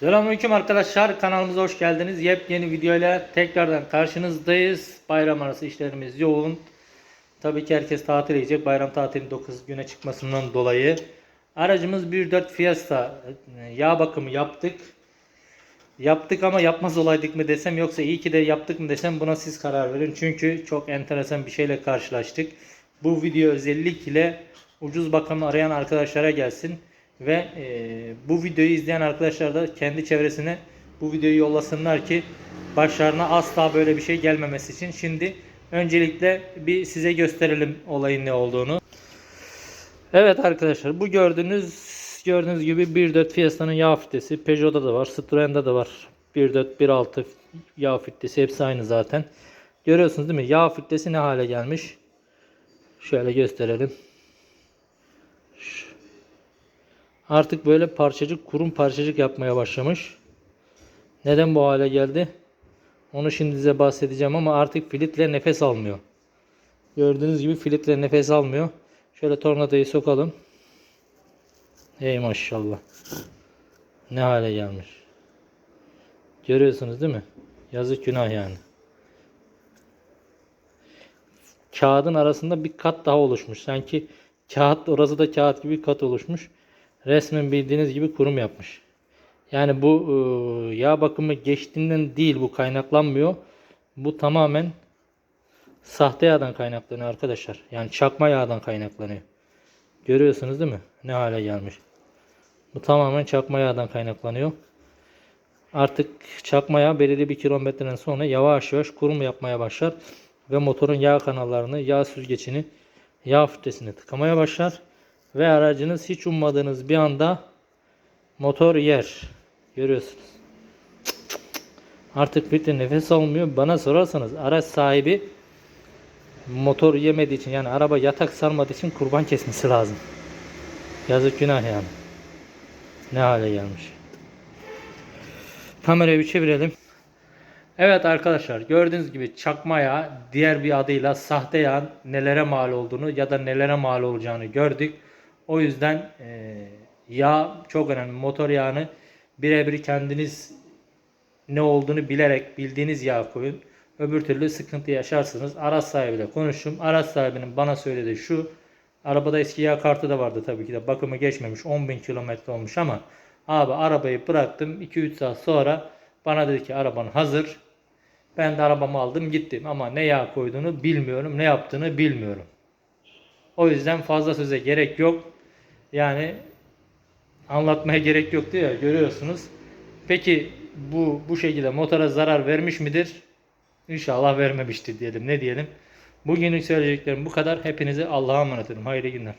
Selamünaleyküm arkadaşlar. Kanalımıza hoş geldiniz. Yepyeni videoyla tekrardan karşınızdayız. Bayram arası işlerimiz yoğun. Tabii ki herkes tatil edecek. Bayram tatilinin 9 güne çıkmasından dolayı. Aracımız 1.4 Fiesta. Yağ bakımı yaptık. Yaptık ama yapmaz olaydık mı desem yoksa iyi ki de yaptık mı desem buna siz karar verin. Çünkü çok enteresan bir şeyle karşılaştık. Bu video özellikle ucuz bakım arayan arkadaşlara gelsin. Ve e, bu videoyu izleyen arkadaşlar da kendi çevresine bu videoyu yollasınlar ki başlarına asla böyle bir şey gelmemesi için. Şimdi öncelikle bir size gösterelim olayın ne olduğunu. Evet arkadaşlar bu gördüğünüz gördüğünüz gibi 1.4 Fiesta'nın yağ filtresi Peugeot'da da var, Citroen'da da var. 1.4 1.6 yağ filtresi hepsi aynı zaten. Görüyorsunuz değil mi? Yağ filtresi ne hale gelmiş? Şöyle gösterelim. Şu- Artık böyle parçacık, kurum parçacık yapmaya başlamış. Neden bu hale geldi? Onu şimdi size bahsedeceğim ama artık filtre nefes almıyor. Gördüğünüz gibi filtre nefes almıyor. Şöyle tornadayı sokalım. Ey maşallah. Ne hale gelmiş. Görüyorsunuz değil mi? Yazık günah yani. Kağıdın arasında bir kat daha oluşmuş. Sanki kağıt orası da kağıt gibi kat oluşmuş. Resmen bildiğiniz gibi kurum yapmış. Yani bu e, yağ bakımı geçtiğinden değil bu kaynaklanmıyor. Bu tamamen sahte yağdan kaynaklanıyor arkadaşlar. Yani çakma yağdan kaynaklanıyor. Görüyorsunuz değil mi? Ne hale gelmiş. Bu tamamen çakma yağdan kaynaklanıyor. Artık çakma yağ belirli bir kilometreden sonra yavaş yavaş kurum yapmaya başlar. Ve motorun yağ kanallarını, yağ süzgecini, yağ filtresini tıkamaya başlar. Ve aracınız hiç ummadığınız bir anda motor yer. Görüyorsunuz. Artık filtre nefes almıyor. Bana sorarsanız araç sahibi motor yemediği için yani araba yatak sarmadığı için kurban kesmesi lazım. Yazık günah yani. Ne hale gelmiş. Kamerayı bir çevirelim. Evet arkadaşlar gördüğünüz gibi çakma yağ diğer bir adıyla sahte yağın nelere mal olduğunu ya da nelere mal olacağını gördük. O yüzden eee, yağ çok önemli. Motor yağını birebir kendiniz ne olduğunu bilerek bildiğiniz yağ koyun. Öbür türlü sıkıntı yaşarsınız. Araç sahibiyle konuştum. Araç sahibinin bana söylediği şu. Arabada eski yağ kartı da vardı tabii ki de. Bakımı geçmemiş. 10.000 kilometre olmuş ama abi arabayı bıraktım. 2-3 saat sonra bana dedi ki araban hazır. Ben de arabamı aldım gittim ama ne yağ koyduğunu bilmiyorum. Ne yaptığını bilmiyorum. O yüzden fazla söze gerek yok. Yani anlatmaya gerek yok diyor ya görüyorsunuz. Peki bu bu şekilde motora zarar vermiş midir? İnşallah vermemiştir diyelim. Ne diyelim? Bugünlük söyleyeceklerim bu kadar. Hepinize Allah'a emanet edin. Hayırlı günler.